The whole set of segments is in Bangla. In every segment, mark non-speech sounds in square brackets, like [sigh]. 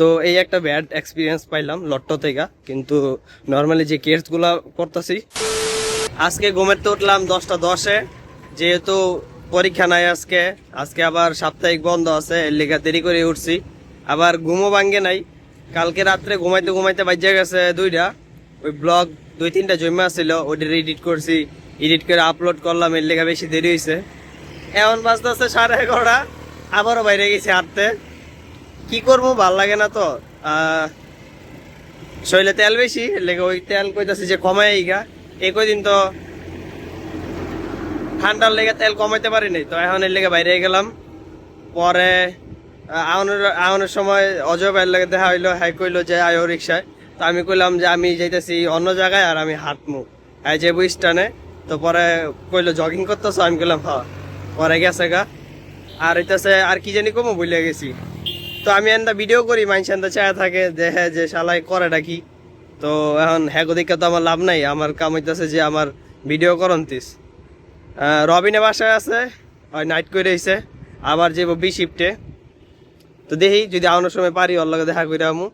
তো এই একটা ব্যাড এক্সপিরিয়েন্স পাইলাম লট্টো থেকে, কিন্তু নর্মালি যে কেসগুলো করতেছি, আজকে ঘুমের তো উঠলাম দশটা দশে, যেহেতু পরীক্ষা নাই আজকে আজকে আবার সাপ্তাহিক বন্ধ আছে, এর লেগে দেরি করে উঠছি, আবার ঘুমও ভাঙ্গে নাই, কালকে রাত্রে ঘুমাইতে ঘুমাইতে বাজ্যা গেছে দুইটা, ওই ব্লগ দুই তিনটা জমা ছিল ওইটা এডিট করছি এডিট করে আপলোড করলাম, এর লেগে বেশি দেরি হয়েছে এমন বাজতেছে সাড়ে এগারোটা, আবারও বাইরে গেছি হাঁটতে। কি করব? ভালো লাগে না তো। শরীরে তেল বেশি লেগে ওই তেল কইতাছি যে কমাই গা এই কদিন তো ঠান্ডার লেগে তেল কমাইতে পারি নাই। তো এখন এর লেগে বাইরে গেলাম। পরে আউনের আউনের সময় অজয় ভাইয়ের লাগে দেখা হইল, হাই কইলো যে আয়ো রিক্সায় তো আমি কইলাম যে আমি যাইতেছি অন্য জায়গায় আর আমি হাঁটমু। হাই যাব স্টানে তো পরে কইলো, জগিং করতেছো? আমি কইলাম হ্যাঁ। পরে গেছে গা। আর হইতেছে, আর কি জানি কমো ভুলে গেছি। তো আমি এন্দা ভিডিও করি, মানুষ এন্দা চায় থাকে যে হ্যাঁ যে শালাই করেটা কি তো এখন হ্যাঁ দিকে তো আমার লাভ নাই, আমার কাম হইতেছে যে আমার ভিডিও করন্তিস রবিনে বাসায় আছে ওই নাইট করে রয়েছে আবার যে বি শিফটে তো দেখি, যদি আনার সময় পারি, ওর লগে দেখা করে আমু।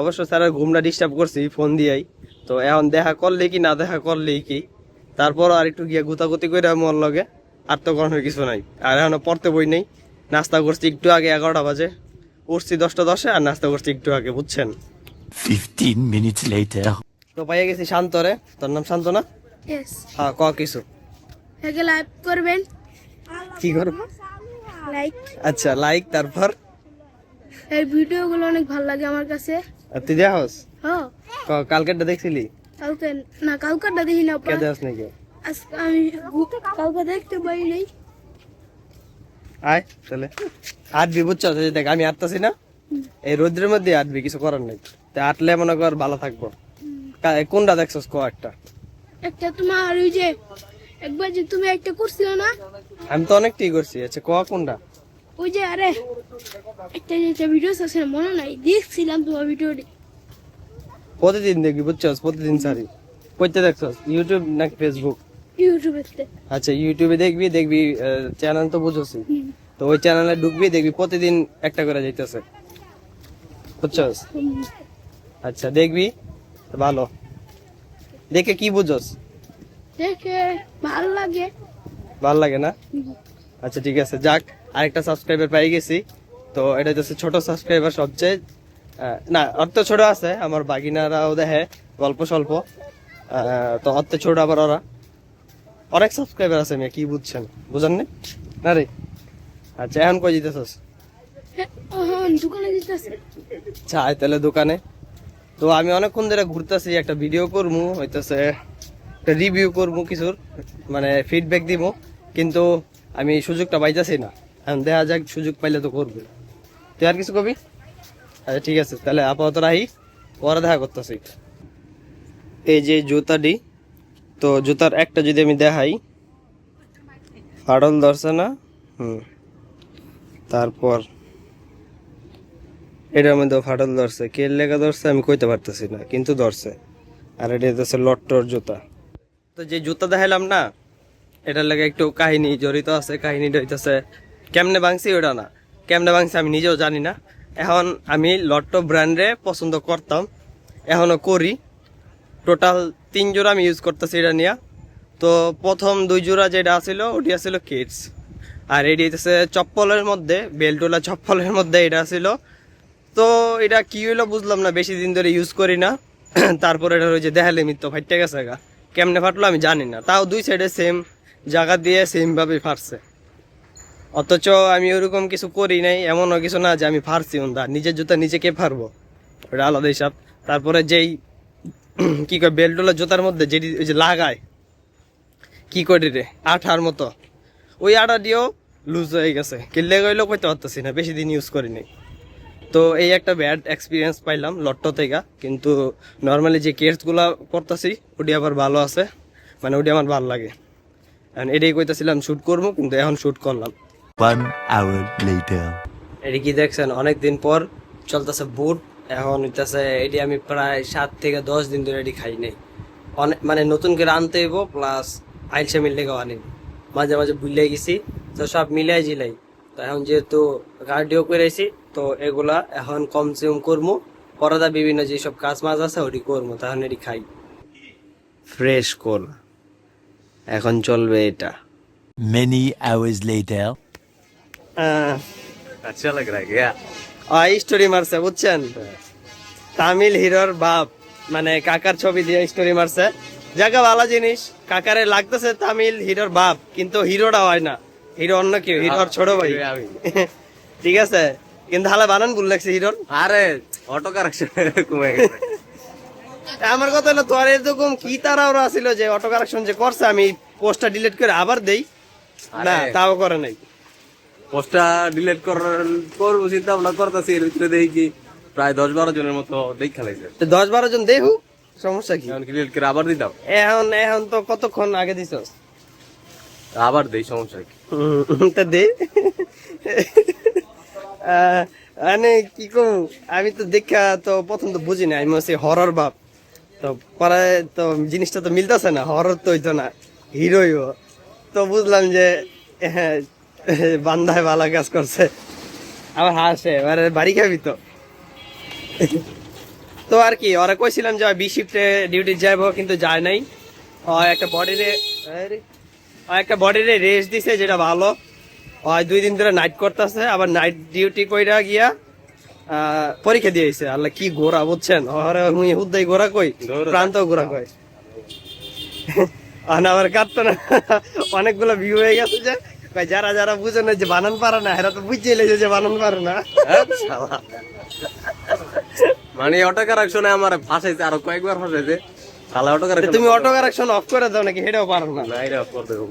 অবশ্য স্যার ঘুমটা ডিস্টার্ব করছি ফোন দিয়াই। তো এখন দেখা করলে কি, না দেখা করলেই কি। তারপর আর একটু গিয়ে গুতাগুতি করে আমু ওর লগে। আর তো কোনো কিছু নাই। আর এখনও পড়তে বই নেই। নাস্তা করছি একটু আগে এগারোটা বাজে। উঠছি দশটা দশে আর নাস্তা করছি একটু আগে বুঝছেন? 15 minutes later. তো পাইয়ে গেছি শান্তরে। তোর নাম শান্ত না হ্যাঁ ক কিছু? লাইক করবেন। কি করব? লাইক আচ্ছা লাইক তারপর? এই ভিডিওগুলো অনেক ভালো লাগে আমার কাছে। আর তুই দেখাস? হ্যাঁ। কালকেরটা দেখছিলি? কালকে না কালকাটা দেখি না কে দেখাস নাকি? আজকে আমি কালকে দেখতে পাই নাই আয় তাহলে। আটবি বুঝছ? দেখ আমি আটতাছি না? এই রোদ্রের মধ্যে আটবি কিছু করার নেই। তা আটলে মনে কর ভালো থাকব। কোনটা দেখছস ক একটা একটা তোমার ওই যে একবার যে তুমি একটা করছিল না? আমি তো অনেকটাই করছি। আচ্ছা ক কোনটা? ওই যে আরে একটা যে ভিডিও আছে মনে নাই। দেখছিলাম তোমার ভিডিওটি প্রতিদিন দেখবি বুঝছস? প্রতিদিন সারি কইতে দেখছস? ইউটিউব নাকি ফেসবুক আচ্ছা ইউটিউবে দেখবি দেখবি চ্যানেল তো বুঝছসই হুম। তো ওই চ্যানেলে ঢুকবি দেখবি প্রতিদিন একটা করে যাইতেছে। বুঝছস? আচ্ছা দেখবি ভালো। দেখে কি বুঝছস দেখে ভালো লাগে। ভালো লাগে না? আচ্ছা ঠিক আছে যাক আরেকটা সাবস্ক্রাইবার পাই গেছি। তো এটা হচ্ছে ছোট সাবস্ক্রাইবার সবচেয়ে না অত ছোট আছে আমার বাগিনারাও দেখে গল্প স্বল্প। তো অত ছোট আবার ওরা। অনেক সাবস্ক্রাইবার আছে মেয়ে কি বুঝছেন? বুঝেন নি? না রে? আচ্ছা এখন কই যেতেছস দোকানে দিতেছে আচ্ছা তাহলে দোকানে। তো আমি অনেকক্ষণ ধরে ঘুরতেছি একটা ভিডিও করব হইতেছে একটা রিভিউ করব কিছুর মানে ফিডব্যাক দিব কিন্তু আমি সুযোগটা পাইতেছি না। এখন দেখা যাক সুযোগ পাইলে তো করব। তুই আর কিছু কবি? আচ্ছা ঠিক আছে তাহলে আপাতত রাহি পরে দেখা করতেছি। এই যে জুতাটি তো জুতার একটা যদি আমি দেখাই ফাটল ধরছে না? হুম। তারপর, এটার মধ্যে ফাটল ধরছে। কে লেখা ধরছে আমি কইতে পারতেছি না, কিন্তু ধরছে। আর এটা হচ্ছে লট্টর জুতা। তো যে জুতা দেখাইলাম না, এটার লাগে একটু কাহিনী জড়িত আছে। কাহিনীটা হইতেছে, কেমনে ভাঙছি ওটা না। কেমনে ভাঙছি আমি নিজেও জানি না। এখন আমি লট্টো ব্র্যান্ডে পছন্দ করতাম এখনও করি। টোটাল তিন জোড়া আমি ইউজ করতেছি এটা নিয়ে। তো প্রথম দুই জোড়া যেটা আছিল, ওটি আছিল কিডস আর এটি হইতেছে চপ্পলের মধ্যে, বেলটোলা চপ্পলের মধ্যে এটা ছিল তো এটা কি হইল বুঝলাম না, বেশি দিন ধরে ইউজ করি না। [clears throat] তারপর এটা হয়েছে দেখালে মিত্র ফাইটে গেছে গা। কেমনে ফাটলো আমি জানি না। তাও দুই সাইডে সেম জায়গা দিয়ে সেম ভাবে ফাটছে। অথচ আমি ওরকম কিছু করি নাই, এমনও কিছু না যে আমি ফারছি ওন্দা নিজের জুতা নিজে কে ফারবো। ওটা আলাদা হিসাব তারপরে যেই কি কয় বেলটোলা জুতার মধ্যে যেটি ওই যে লাগায়। কি করে রে আঠার মতো। ওই আটা দিয়েও লুজ হয়ে গেছে। কিনলে গইলেও কইতে পারতেছি না বেশি দিন ইউজ করিনি তো এই একটা ব্যাড এক্সপিরিয়েন্স পাইলাম লট্টো থেকে কিন্তু নর্মালি যে কেসগুলো করতেছি ওটি আবার ভালো আছে। মানে ওটি আমার ভালো লাগে। এটাই কইতেছিলাম শ্যুট করব কিন্তু এখন শ্যুট করলাম। এটি কি দেখছেন অনেক দিন পর চলতেছে বুট এখন হইতেছে এটি আমি প্রায় সাত থেকে দশ দিন ধরে এটি খাই নাই। অনেক মানে নতুন করে আনতে হইব প্লাস আইলসা মিল লেগেও আনি মাঝে মাঝে ভুলে গেছি তো সব মিলাই জিলাই। তো এখন যেহেতু গার্ডিও করেছি তো এগুলা এখন কমজিউম করব পরদা বিভিন্ন যেসব কাজ মাছ আছে ওটি করব তখন এটি খাই। ফ্রেশ কোল। এখন চলবে এটা। মেনি আওয়ার্স লেটার আচ্ছা লাগ রা গয়া। স্টোরি মারছে বুঝছেন? তামিল হিরোর বাপ মানে কাকার ছবি দিয়ে স্টোরি মারছে। জায়গা ভালো জিনিস। কাকারে লাগতেছে তামিল হিরোর বাপ কিন্তু হিরোটা হয় না। হিরো অন্য কেউ হিরোর ছোট ভাই। [laughs] ঠিক আছে? কিন্তু হালা বানান ভুল লাগছে হিরোর। আরে অটো কারেকশন কমে আমার কথা হলো তোর এরকম কি তারা ওরা ছিল যে অটো কারেকশন যে করছে আমি পোস্টটা ডিলিট করে আবার দেই? না তাও করে নাই। পোস্টটা ডিলিট করার করব চিন্তা ভাবনা করতেছি এর ভিতরে দেখি কি প্রায় দশ বারো জনের মতো দেখা লাগছে। তো দশ বারো জন দেখু সমস্যা কি? এখন ডিলিট করে আবার দিতাম? এখন এখন তো কতক্ষণ আগে দিছ আবার দেই সমস্যা কি? [laughs] তা দে। মানে কি কম আমি তো দেখা তো প্রথম তো বুঝি না আমি হচ্ছে হরর বাপ। তো পরে তো জিনিসটা তো মিলতেছে না হরর তো হইতো না হিরোই তো বুঝলাম যে হ্যাঁ, [laughs] বান্ধায় ভালো কাজ করছে। আবার হাসে এবারে বাড়ি খাবি তো। তো আর কি ওরা কইছিলাম যে বি শিফটে ডিউটি যাইবো কিন্তু যায় নাই। একটা বডিরে একটা বডিরে রেস্ট দিছে যেটা ভালো। ওই দুই দিন ধরে নাইট করতেছে আবার নাইট ডিউটি কইরা গিয়া পরীক্ষা দিয়েছে আল্লাহ কি গোরা বুঝছেন? ওরে মুই হুদ্দাই গোরা কই। প্রান্ত গোরা কই? আর আমার কাটতো না। অনেকগুলো ভিউ হয়ে গেছে যে যারা যারা বুঝে না যে বানান পারে না এরা তো বুঝে লেগেছে যে বানান পারে না। মানে অটো কারেকশনে আমার ফাঁসাইছে আরও কয়েকবার ফাঁসাইছে। শালা অটো কারেকশন তুমি অটো কারেকশন অফ করে দাও নাকি সেটাও পারো না? না এটা করে দেবো।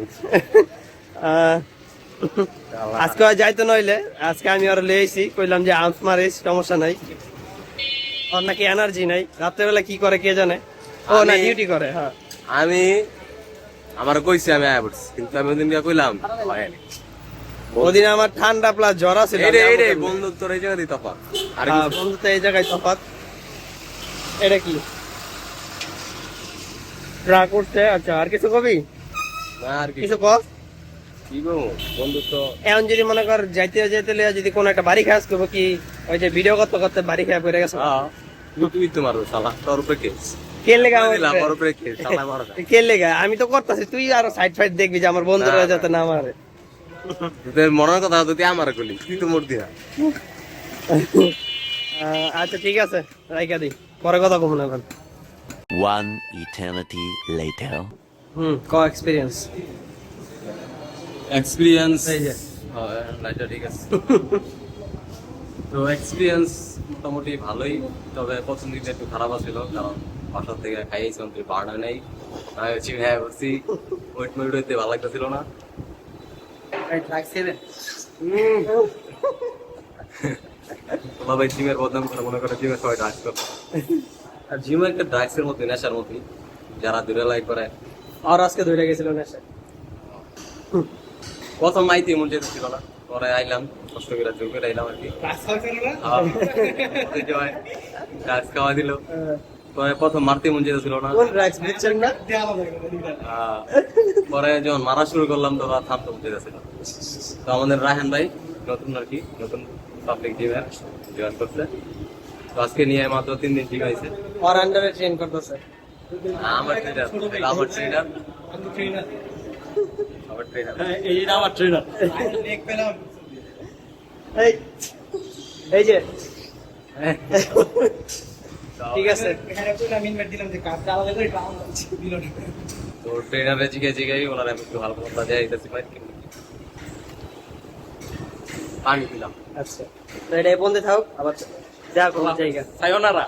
আজকে যাইতে নইলে আজকে আমি আর লেয়েছি কইলাম যে আউন্স মারিস সমস্যা নাই। ওর নাকি এনার্জি নাই। রাত্রেবেলা কি করে কে জানে? ও না ডিউটি করে হ্যাঁ। আমি আমার কইছি আমি আয়া পড়ছি কিন্তু আমি ওদিন গিয়া কইলাম হয়নি ওদিন আমার ঠান্ডা প্লাস জ্বর ছিল এই রে এই রে বন্ধু তোর এই জায়গা দিতে পার আর বন্ধু তো এই জায়গায় তফাৎ। এটা কি? ট্রাক উঠছে আচ্ছা আর কিছু কবি? না আর কিছু কর। কি গো বন্ধু তো এখন যদি মনে কর যাইতে যাইতে যদি কোনো একটা বাড়ি খাস করব কি ওই যে ভিডিও করতে করতে বাড়ি খাওয়া পড়ে গেছে। হ্যাঁ তুই তোর উপরে কেস কে লেগে। কে লেগে আমি তো করতেছি তুই আরও সাইড ফাইড দেখবি যে আমার বন্ধুরা যাতে না মারে। মনের কথা তুই আমার কলি তুই তো মোর দিয়া আচ্ছা ঠিক আছে রাইকা দি পরে কথা কমু না এখন। One eternity later. হুম ক এক্সপিরিয়েন্স এক্সপিরিয়েন্স এই যে। লাইটটা ঠিক আছে। তো এক্সপিরিয়েন্স মোটামুটি ভালোই তবে প্রথম দিকটা একটু খারাপ ছিল কারণ বাসা থেকে খাইয়েছিলাম তুই বাড়া নেই। আমি হচ্ছে হ্যাঁ বলছি ওয়েট মেট হইতে ভালো লাগতেছিল না। বাবা জিমের বদনাম করে মনে করে জিমের সবাই ড্রাগস করে আর জিম একটা ড্রাগসের মধ্যে নেশার মধ্যে যারা দূরে লাইক করে। আর আজকে ধরে গেছিল নেশা প্রথম মাইতে মন যেতে ছিল না। পরে আইলাম কষ্ট করে জোর করে আইলাম আর কি। ড্রাগস খাওয়া দিল। পরে প্রথম মারতে মন যেতে ছিল না? আহ, পরে যখন মারা শুরু করলাম তো থামতে মন যেতেছিল তো আমাদের রায়হান ভাই নতুন আর কি নতুন পাবলিক জিমের জয়েন করছে। তো আজকে নিয়ে মাত্র তিন দিন ঠিক হয়েছে। আর আন্ডারে ট্রেন করতেছে। আমার ট্রেনার আমার ট্রেনার আমার ট্রেনার এই আমার ট্রেনার এই এই যে। ঠিক আছে। তো ট্রেনারে জিগে জিগে ওনার আমি একটু হালকা পাতলা দেয় এটা ভাই। পানি দিলাম। আচ্ছা। তো এটা বন্ধে থাক আবার দেখা করব জায়গা। সায়োনারা